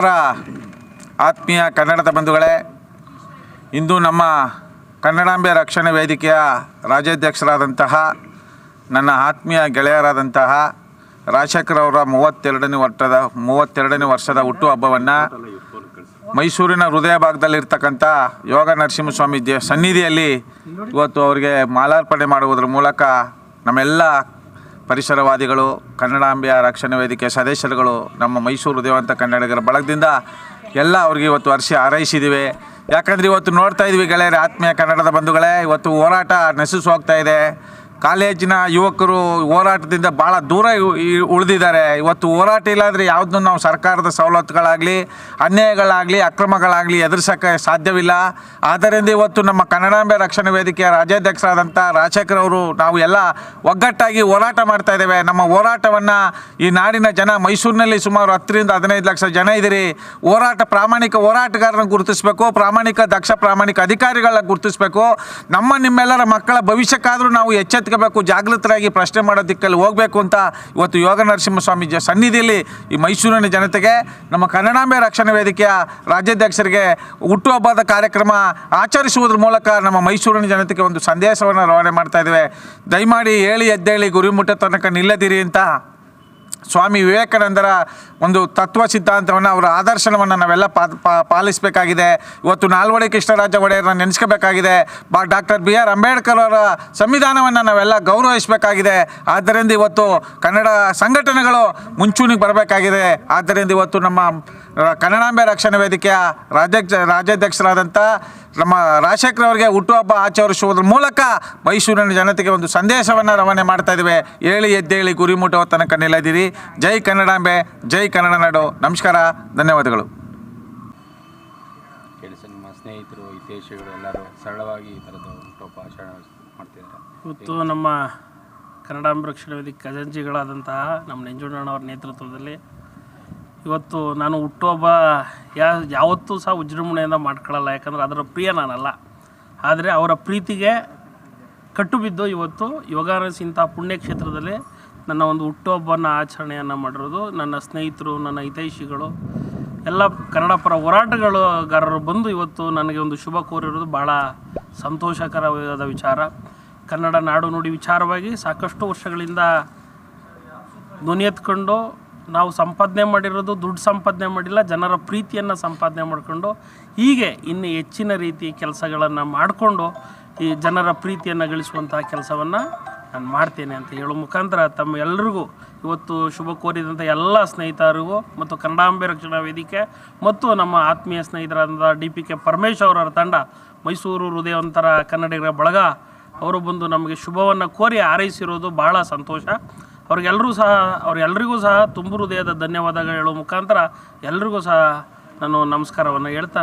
ಅವರ ಆತ್ಮೀಯ ಕನ್ನಡದ ಬಂಧುಗಳೇ. ಇಂದು ನಮ್ಮ ಕನ್ನಡಾಂಬೆ ರಕ್ಷಣೆ ವೇದಿಕೆಯ ರಾಜ್ಯಾಧ್ಯಕ್ಷರಾದಂತಹ, ನನ್ನ ಆತ್ಮೀಯ ಗೆಳೆಯರಾದಂತಹ ರಾಜಶೇಖರವರ ಮೂವತ್ತೆರಡನೇ ವರ್ಷದ ಮೂವತ್ತೆರಡನೇ ವರ್ಷದ ಹುಟ್ಟುಹಬ್ಬವನ್ನು ಮೈಸೂರಿನ ಹೃದಯ ಭಾಗದಲ್ಲಿರ್ತಕ್ಕಂಥ ಯೋಗ ನರಸಿಂಹಸ್ವಾಮಿ ದೇ, ಸನ್ನಿಧಿಯಲ್ಲಿ ಇವತ್ತು ಅವರಿಗೆ ಮಾಲಾರ್ಪಣೆ ಮಾಡುವುದರ ಮೂಲಕ ನಮ್ಮೆಲ್ಲ ಪರಿಸರವಾದಿಗಳು, ಕನ್ನಡಾಂಬೆಯ ರಕ್ಷಣೆ ವೇದಿಕೆ ಸದಸ್ಯರುಗಳು, ನಮ್ಮ ಮೈಸೂರು ದೇವಂತ ಕನ್ನಡಿಗರ ಬಳಗದಿಂದ ಎಲ್ಲ ಅವ್ರಿಗೆ ಇವತ್ತು ಹರ್ಷಿ ಹಾರೈಸಿದ್ದೀವಿ ಯಾಕಂದರೆ ಇವತ್ತು ನೋಡ್ತಾ ಇದ್ವಿ ಗೆಳೆಯರ, ಆತ್ಮೀಯ ಕನ್ನಡದ ಬಂಧುಗಳೇ, ಇವತ್ತು ಹೋರಾಟ ನಶಿಸಿ ಹೋಗ್ತಾ ಇದೆ. ಕಾಲೇಜಿನ ಯುವಕರು ಹೋರಾಟದಿಂದ ಭಾಳ ದೂರ ಉಳಿದಿದ್ದಾರೆ. ಇವತ್ತು ಹೋರಾಟ ಇಲ್ಲಾಂದರೆ ಯಾವುದನ್ನು ನಾವು ಸರ್ಕಾರದ ಸವಲತ್ತುಗಳಾಗಲಿ, ಅನ್ಯಾಯಗಳಾಗಲಿ, ಅಕ್ರಮಗಳಾಗಲಿ ಎದುರಿಸೋಕ್ಕೆ ಸಾಧ್ಯವಿಲ್ಲ. ಆದ್ದರಿಂದ ಇವತ್ತು ನಮ್ಮ ಕನ್ನಡಾಂಬೆ ರಕ್ಷಣಾ ವೇದಿಕೆಯ ರಾಜ್ಯಾಧ್ಯಕ್ಷರಾದಂಥ ರಾಜಶೇಖರ್ ಅವರು ನಾವು ಎಲ್ಲ ಒಗ್ಗಟ್ಟಾಗಿ ಹೋರಾಟ ಮಾಡ್ತಾ ಇದ್ದೇವೆ. ನಮ್ಮ ಹೋರಾಟವನ್ನು ಈ ನಾಡಿನ ಜನ ಮೈಸೂರಿನಲ್ಲಿ ಸುಮಾರು ಹತ್ತರಿಂದ ಹದಿನೈದು ಲಕ್ಷ ಜನ ಇದ್ದೀರಿ. ಹೋರಾಟ, ಪ್ರಾಮಾಣಿಕ ಹೋರಾಟಗಾರನ ಗುರುತಿಸಬೇಕು, ಪ್ರಾಮಾಣಿಕ ದಕ್ಷ ಪ್ರಾಮಾಣಿಕ ಅಧಿಕಾರಿಗಳನ್ನ ಗುರುತಿಸಬೇಕು. ನಮ್ಮ ನಿಮ್ಮೆಲ್ಲರ ಮಕ್ಕಳ ಭವಿಷ್ಯಕ್ಕಾದರೂ ನಾವು ಎಚ್ಚೆತ್ಕೋಬೇಕು ಜಾಗೃತರಾಗಿ ಪ್ರಶ್ನೆ ಮಾಡೋ ದಿಕ್ಕಲ್ಲಿ ಹೋಗಬೇಕು ಅಂತ ಇವತ್ತು ಯೋಗ ನರಸಿಂಹಸ್ವಾಮಿ ಸನ್ನಿಧಿಯಲ್ಲಿ ಈ ಮೈಸೂರಿನ ಜನತೆಗೆ, ನಮ್ಮ ಕನ್ನಡಾಂಬೆ ರಕ್ಷಣಾ ವೇದಿಕೆಯ ರಾಜ್ಯಾಧ್ಯಕ್ಷರಿಗೆ ಹುಟ್ಟುಹಬ್ಬದ ಕಾರ್ಯಕ್ರಮ ಆಚರಿಸುವುದ್ರ ಮೂಲಕ ನಮ್ಮ ಮೈಸೂರಿನ ಜನತೆಗೆ ಒಂದು ಸಂದೇಶವನ್ನು ರವಾನೆ ಮಾಡ್ತಾ ಇದ್ದೇವೆ. ದಯಮಾಡಿ ಹೇಳಿ ಎದ್ದೇಳಿ ಗುರಿ ಮುಟ್ಟ ತನಕ ನಿಲ್ಲದಿರಿ ಅಂತ. ಸ್ವಾಮಿ ವಿವೇಕಾನಂದರ ಒಂದು ತತ್ವ ಸಿದ್ಧಾಂತವನ್ನು, ಅವರ ಆದರ್ಶನವನ್ನು ನಾವೆಲ್ಲ ಪಾಲಿಸಬೇಕಾಗಿದೆ. ಇವತ್ತು ನಾಲ್ವಡಿ ಕೃಷ್ಣರಾಜ ಒಡೆಯರನ್ನ ನೆನೆಸ್ಕೋಬೇಕಾಗಿದೆ. ಬಾ, ಡಾಕ್ಟರ್ ಬಿ ಆರ್ ಅಂಬೇಡ್ಕರ್ ಅವರ ಸಂವಿಧಾನವನ್ನು ನಾವೆಲ್ಲ ಗೌರವಿಸಬೇಕಾಗಿದೆ. ಆದ್ದರಿಂದ ಇವತ್ತು ಕನ್ನಡ ಸಂಘಟನೆಗಳು ಮುಂಚೂಣಿಗೆ ಬರಬೇಕಾಗಿದೆ. ಆದ್ದರಿಂದ ಇವತ್ತು ನಮ್ಮ ಕನ್ನಡಾಂಬೆ ರಕ್ಷಣೆ ವೇದಿಕೆಯ ರಾಜ್ಯಾಧ್ಯಕ್ಷ ರಾಜ್ಯಾಧ್ಯಕ್ಷರಾದಂಥ ನಮ್ಮ ರಾಜಶೇಖರ್ ಅವರಿಗೆ ಹುಟ್ಟುಹಬ್ಬ ಆಚರಿಸುವುದರ ಮೂಲಕ ಮೈಸೂರಿನ ಜನತೆಗೆ ಒಂದು ಸಂದೇಶವನ್ನು ರವಾನೆ ಮಾಡ್ತಾ ಇದ್ದೇವೆ. ಹೇಳಿ ಎದ್ದೇಳಿ ಗುರಿ ಮುಟ್ಟುವ ತನಕ ನಿಲ್ಲದಿರಿ. ಜೈ ಕನ್ನಡಾಂಬೆ ಜೈ ಕನ್ನಡ ನಾಡು. ನಮಸ್ಕಾರ ಧನ್ಯವಾದಗಳು. ಕೆಲಸ ನಿಮ್ಮ ಸ್ನೇಹಿತರು ಹಿತೇಶಗಳು ಎಲ್ಲರೂ ಸರಳವಾಗಿ ಈ ಥರದ ಹುಟ್ಟುಹಬ್ಬ ಆಚರಣೆ ಮಾಡ್ತಿದ್ದಾರೆ. ಇವತ್ತು ನಮ್ಮ ಕನ್ನಡಾಂಬ ರಕ್ಷಣಾ ವೇದಿಕೆ ಖಜಾಂಚಿಗಳಾದಂತಹ ನಮ್ಮ ನಂಜುಂಡಣ್ಣವ್ರ ನೇತೃತ್ವದಲ್ಲಿ ಇವತ್ತು ನಾನು ಹುಟ್ಟುಹಬ್ಬ ಯಾ, ಯಾವತ್ತೂ ಸಹ ವಿಜೃಂಭಣೆಯಿಂದ ಮಾಡ್ಕೊಳ್ಳಲ್ಲ, ಯಾಕಂದರೆ ಅದರ ಪ್ರಿಯ ನಾನಲ್ಲ. ಆದರೆ ಅವರ ಪ್ರೀತಿಗೆ ಕಟ್ಟು ಬಿದ್ದು ಇವತ್ತು ಯೋಗಾನಸ್ ಇಂಥ ಪುಣ್ಯಕ್ಷೇತ್ರದಲ್ಲಿ ನನ್ನ ಒಂದು ಹುಟ್ಟುಹಬ್ಬನ ಆಚರಣೆಯನ್ನು ಮಾಡಿರೋದು. ನನ್ನ ಸ್ನೇಹಿತರು, ನನ್ನ ಹಿತೈಷಿಗಳು, ಎಲ್ಲ ಕನ್ನಡ ಪರ ಹೋರಾಟಗಾರರು ಬಂದು ಇವತ್ತು ನನಗೆ ಒಂದು ಶುಭ ಕೋರಿರೋದು. ಭಾಳ ಸಂತೋಷಕರವಾದ ವಿಚಾರ. ಕನ್ನಡ ನಾಡು ನುಡಿ ವಿಚಾರವಾಗಿ ಸಾಕಷ್ಟು ವರ್ಷಗಳಿಂದ ಧ್ವನಿ ಎತ್ಕೊಂಡು ನಾವು ಸಂಪಾದನೆ ಮಾಡಿರೋದು ದುಡ್ಡು ಸಂಪಾದನೆ ಮಾಡಿಲ್ಲ, ಜನರ ಪ್ರೀತಿಯನ್ನು ಸಂಪಾದನೆ ಮಾಡಿಕೊಂಡು ಹೀಗೆ ಇನ್ನು ಹೆಚ್ಚಿನ ರೀತಿ ಕೆಲಸಗಳನ್ನು ಮಾಡಿಕೊಂಡು ಈ ಜನರ ಪ್ರೀತಿಯನ್ನು ಗಳಿಸುವಂಥ ಕೆಲಸವನ್ನು ನಾನು ಮಾಡ್ತೇನೆ ಅಂತ ಹೇಳೋ ಮುಖಾಂತರ ತಮ್ಮ ಎಲ್ರಿಗೂ ಇವತ್ತು ಶುಭ ಕೋರಿದಂಥ ಎಲ್ಲ ಸ್ನೇಹಿತರಿಗೂ ಮತ್ತು ಕನ್ನಡಾಂಬೆ ರಕ್ಷಣಾ ವೇದಿಕೆ ಮತ್ತು ನಮ್ಮ ಆತ್ಮೀಯ ಸ್ನೇಹಿತರಾದಂಥ ಡಿ ಪಿ ಕೆ ಪರಮೇಶ್ ಅವರ ತಂಡ ಮೈಸೂರು ಹೃದಯವಂತರ ಕನ್ನಡಿಗರ ಬಳಗ, ಅವರು ಬಂದು ನಮಗೆ ಶುಭವನ್ನು ಕೋರಿ ಹಾರೈಸಿರೋದು ಬಹಳ ಸಂತೋಷ. ಅವ್ರಿಗೆಲ್ಲರೂ ಸಹ ಅವರೆಲ್ಲರಿಗೂ ಸಹ ತುಂಬು ಹೃದಯದ ಧನ್ಯವಾದಗಳು ಹೇಳೋ ಮುಖಾಂತರ ಎಲ್ರಿಗೂ ಸಹ ನಾನು ನಮಸ್ಕಾರವನ್ನು ಹೇಳ್ತಾ